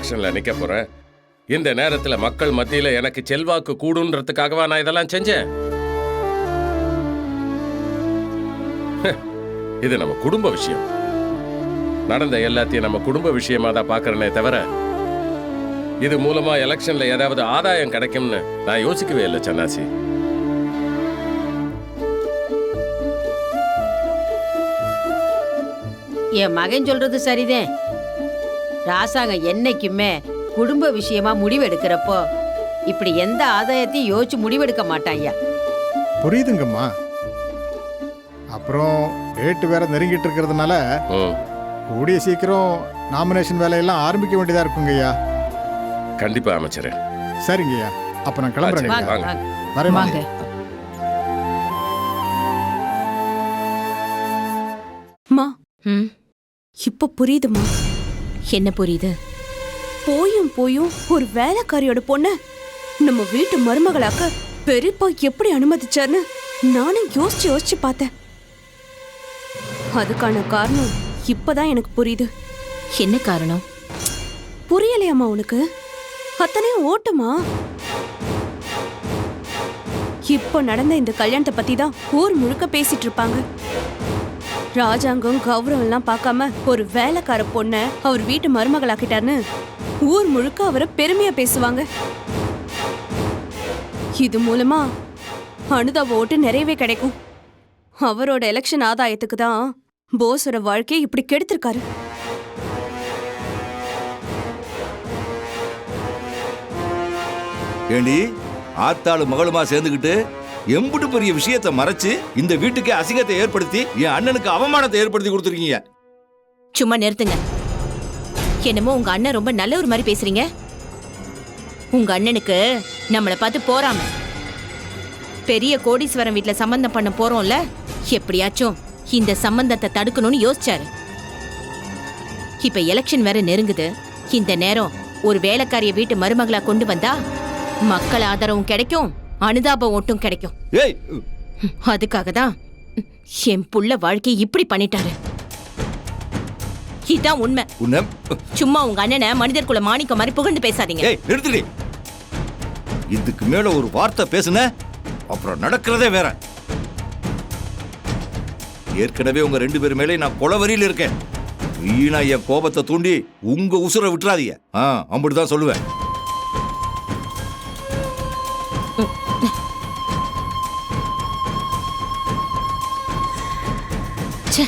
எலெக்ஷன்ல நிக்க போறேன். இந்த நேரத்துல மக்கள் மத்தியில எனக்கு செல்வாக்கு கூடுன்றதுக்காகவா நான் இதெல்லாம் செஞ்சேன்? இது நம்ம குடும்ப விஷயம். நடந்த எல்லாத்தையும் நம்ம குடும்ப விஷயமா தான் பாக்குறேனே தவிர இது மூலமா எலெக்ஷன்ல ஏதாவது ஆதாயம் கிடைக்கும்னு நான் யோசிக்கவே இல்லை சன்னாசி. என் மகன் சொல்றது சரிதான் ராசாங்க என்னைக்குமே குடும்ப விஷயமா முடிவெடுக்கிறப்போ இப்படி எந்த ஆதாயத்தையும் யோசிச்சு முடிவெடுக்க மாட்டான் புரியுதுங்கம்மா. அப்புறம் டேட்டு வேற நெருங்கிட்டு இருக்கிறதுனால ம், கூடிய சீக்கிரம் நாமினேஷன் வேலையெல்லாம் ஆரம்பிக்க வேண்டியதா இருக்குங்க ஐயா. கண்டிப்பா அமைச்சரே. சரிங்க ஐயா. அப்ப நான் ஐயா. வாங்க. வாங்க. வரேன் வாங்க. மா. ம். இப்ப புரியுதுமா? என்ன புரியுது? போயும் போயும் ஒரு வேலைக்காரியோட பொண்ண நம்ம வீட்டு மருமகளாக்க பெரியப்பா எப்படி அனுமதிச்சார்னு நானும் யோசிச்சு யோசிச்சு பார்த்தேன். அதுக்கான காரணம் இப்பதான் எனக்கு புரியுது. என்ன காரணம்? புரியலையாம்மா உனக்கு? அத்தனையும் ஓட்டமா? இப்போ நடந்த இந்த கல்யாணத்தை பத்தி தான் ஊர் முழுக்க பேசிட்டு இருப்பாங்க. ராஜாங்கம் கௌரவம் எல்லாம் பார்க்காம ஒரு வேலைக்கார பொண்ண அவர் வீட்டு மருமகளாக்கிட்டார்னு ஊர் முழுக்க அவரை பெருமையா பேசுவாங்க. இது மூலமா அனுதாப ஓட்டு நிறையவே கிடைக்கும். அவரோட எலெக்ஷன் ஆதாயத்துக்கு தான் போஸோட வாழ்க்கையை இப்படி கெடுத்திருக்காரு. ஏண்டி ஆத்தாளு மகளுமா சேர்ந்துக்கிட்டு எம்புட்டு பெரிய விஷயத்தை மறைச்சு இந்த வீட்டுக்கு அசிங்கத்தை ஏற்படுத்தி என் அண்ணனுக்கு அவமானத்தை ஏற்படுத்தி கொடுத்துருக்கீங்க. சும்மா நிறுத்துங்க. என்னமோ உங்க அண்ணன் ரொம்ப நல்ல ஒரு மாதிரி பேசுறீங்க. உங்க அண்ணனுக்கு நம்மளை பார்த்து போறாம. பெரிய கோடீஸ்வரன் வீட்ல சம்பந்தம் பண்ண போறோம்ல எப்படியாச்சும் இந்த சம்பந்தத்தை தடுக்கணும்னு யோசிச்சாரு. இப்ப எலெக்ஷன் வேற நெருங்குது. இந்த நேரம் ஒரு வேலைக்காரிய வீட்டு மருமகளா கொண்டு வந்தா மக்கள் ஆதரவும் கிடைக்கும். அனுதாபம் ஒட்டும் கிடைக்கும். அதுக்காக தான் என் புள்ள வாழ்க்கையை இப்படி பண்ணிட்டாரு. இதான் உண்மை. சும்மா உங்க அண்ணனை மனிதர் குல மாணிக்க மாதிரி புகழ்ந்து பேசாதீங்க. நிறுத்துடி. இதுக்கு மேல ஒரு வார்த்தை பேசுன அப்புறம் நடக்கிறதே வேற. ஏற்கனவே உங்க ரெண்டு பேர் மேலே நான் கொலவரியில் இருக்கேன். வீணா என் கோபத்தை தூண்டி உங்க உசுர விட்டுறாதீங்க. ஆ அப்படிதான் சொல்லுவேன். 切